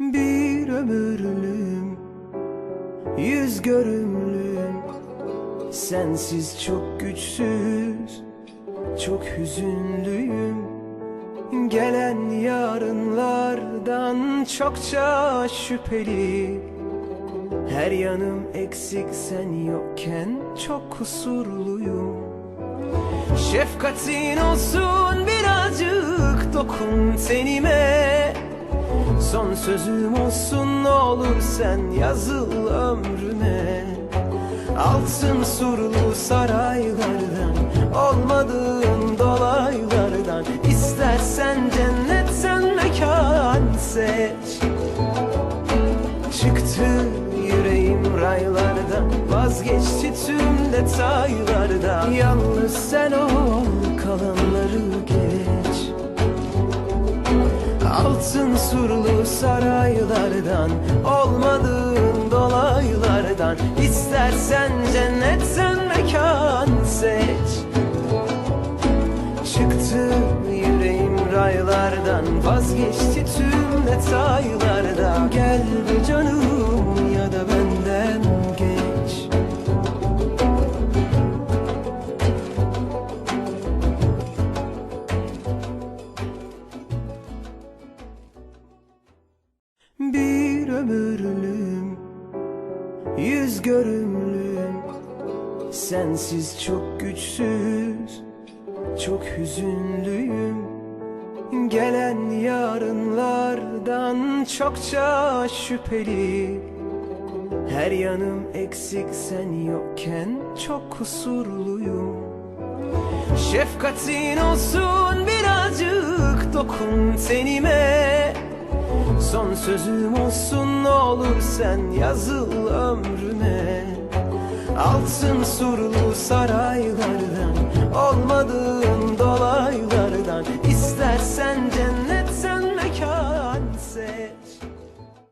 Bir ömürlüm Yüz görümlüm Sensiz çok güçsüz Çok hüzünlüyüm. Gelen yarınlardan çokça şüpheli. Her yanım eksik sen yokken çok kusurluyum. Şefkatin olsun birazcık dokun tenime Son sözüm olsun ne olur sen yazıl ömrüme Altın surlu saraylardan Olmadığın dolaylardan. İstersen cennetten mekan seç. Çıktı yüreğim raylardan Vazgeçti tüm detaylardan. Yalnız sen ol kalanları Altın surlu saraylardan Olmadığın dolaylardan. İstersen cennetten mekan seç. Çıktı yüreğim raylardan Vazgeçti tüm detaylardan. Gel be ömürlüm Yüz görümlüm Sensiz çok güçsüz Çok hüzünlüyüm. Gelen yarınlardan çokça şüpheli. Her yanım eksik sen yokken çok kusurluyum. Şefkatin olsun birazcık dokun tenime Son sözüm olsun ne olur sen yazıl ömrüme Altın surlu saraylardan